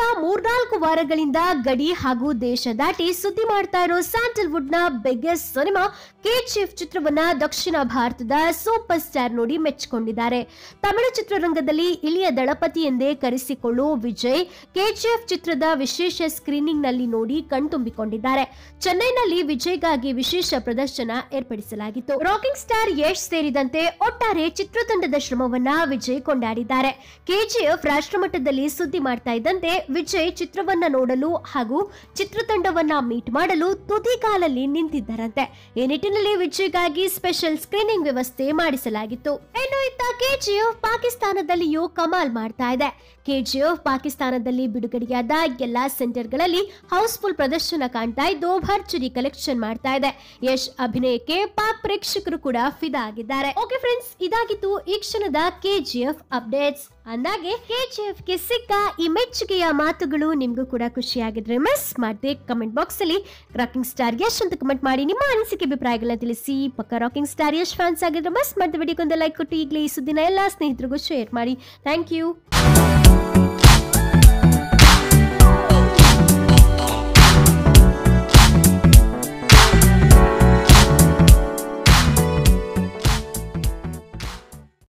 ಕಳೆದ ಮೂರ್ನಾಲ್ಕು ವಾರಗಳಿಂದ ಗಡಿ ಹಾಗೂ ದೇಶ ದಾಟಿ ಸುದ್ದಿ ಮಾಡ್ತಾ ಇರೋ ಸ್ಯಾಂಡಲ್ವುಡ್ನ ಬಿಗ್ಗೆಸ್ಟ್ ಸಿನಿಮಾ ಕೆಜಿಎಫ್ ಚಿತ್ರವನ್ನ ದಕ್ಷಿಣ ಭಾರತದ ಸೂಪರ್ ಸ್ಟಾರ್ ನೋಡಿ ಮೆಚ್ಚಿಕೊಂಡಿದ್ದಾರೆ. ತಮಿಳು ಚಿತ್ರರಂಗದಲ್ಲಿ ಇಳಿಯ ದಳಪತಿ ಎಂದೇ ಕರೆಸಿಕೊಳ್ಳುವ ವಿಜಯ್ ಕೆಜಿಎಫ್ ಚಿತ್ರದ ವಿಶೇಷ ಸ್ಕ್ರೀನಿಂಗ್ನಲ್ಲಿ ನೋಡಿ ಕಣ್ತುಂಬಿಕೊಂಡಿದ್ದಾರೆ. ಚೆನ್ನೈನಲ್ಲಿ ವಿಜಯ್ಗಾಗಿ ವಿಶೇಷ ಪ್ರದರ್ಶನ ಏರ್ಪಡಿಸಲಾಗಿತ್ತು. ರಾಕಿಂಗ್ ಸ್ಟಾರ್ ಯಶ್ ಸೇರಿದಂತೆ ಒಟ್ಟಾರೆ ಚಿತ್ರತಂಡದ ಶ್ರಮವನ್ನ ವಿಜಯ್ ಕೊಂಡಾಡಿದ್ದಾರೆ. ಕೆಜಿಎಫ್ ರಾಷ್ಟ್ರಮಟ್ಟದಲ್ಲಿ ಸುದ್ದಿ ಮಾಡ್ತಾ ಇದ್ದಂತೆ ವಿಜಯ್ ಚಿತ್ರವನ್ನ ನೋಡಲು ಹಾಗೂ ಚಿತ್ರತಂಡವನ್ನ ಮೀಟ್ ಮಾಡಲು ತುದಿಗಾಲಲ್ಲಿ ನಿಂತಿದ್ದರಂತೆ. ಈ ನಿಟ್ಟಿನಲ್ಲಿ ವಿಜಯ್ಗಾಗಿ ಸ್ಪೆಷಲ್ ಸ್ಕ್ರೀನಿಂಗ್ ವ್ಯವಸ್ಥೆ ಮಾಡಿಸಲಾಗಿತ್ತು. ಇನ್ನು ಇತ್ತ ಕೆಜಿಎಫ್ ಪಾಕಿಸ್ತಾನದಲ್ಲಿಯೂ ಕಮಾಲ್ ಮಾಡ್ತಾ ಇದೆ. ಕೆಜಿಎಫ್ ಪಾಕಿಸ್ತಾನದಲ್ಲಿ ಬಿಡುಗಡೆಯಾದ ಎಲ್ಲಾ ಸೆಂಟರ್ಗಳಲ್ಲಿ ಹೌಸ್ಫುಲ್ ಪ್ರದರ್ಶನ ಕಾಣ್ತಾ ಇದ್ದು ಭರ್ಜರಿ ಕಲೆಕ್ಷನ್ ಮಾಡ್ತಾ ಇದೆ. ಯಶ್ ಅಭಿನಯಕ್ಕೆ ಪಾಕ್ ಪ್ರೇಕ್ಷಕರು ಕೂಡ ಫಿದಾ ಆಗಿದ್ದಾರೆ. ಓಕೆ ಫ್ರೆಂಡ್ಸ್, ಇದಾಗಿತ್ತು ಈ ಕ್ಷಣದ ಕೆಜಿಎಫ್ ಅಪ್ಡೇಟ್ಸ್. ಅಂದಾಗೆ ಕೆಜಿಎಫ್ಗೆ ಸಿಕ್ಕ ಈ ಮೆಚ್ಚುಗೆಯ ಮಾತುಗಳು ನಿಮ್ಗೂ ಕೂಡ ಖುಷಿಯಾಗಿದ್ರೆ ಮಿಸ್ ಮಾಡದೆ ಕಮೆಂಟ್ ಬಾಕ್ಸ್ ಅಲ್ಲಿ ರಾಕಿಂಗ್ ಸ್ಟಾರ್ ಯಶ್ ಅಂತ ಕಮೆಂಟ್ ಮಾಡಿ ನಿಮ್ಮ ಅನಿಸಿಕೆ, ಅಭಿಪ್ರಾಯಗಳನ್ನ ತಿಳಿಸಿ. ಪಕ್ಕ ರಾಕಿಂಗ್ ಸ್ಟಾರ್ ಯಶ್ ಫ್ಯಾನ್ಸ್ ಆಗಿದ್ರೆ ಮಿಸ್ ಮಾಡಿದ ವಿಡಿಯೋಗೊಂದು ಲೈಕ್ ಕೊಟ್ಟು ಈಗಲೇ ಈ ಸುದ್ದಿನ ಎಲ್ಲ ಸ್ನೇಹಿತರಿಗೂ ಶೇರ್ ಮಾಡಿ. Thank you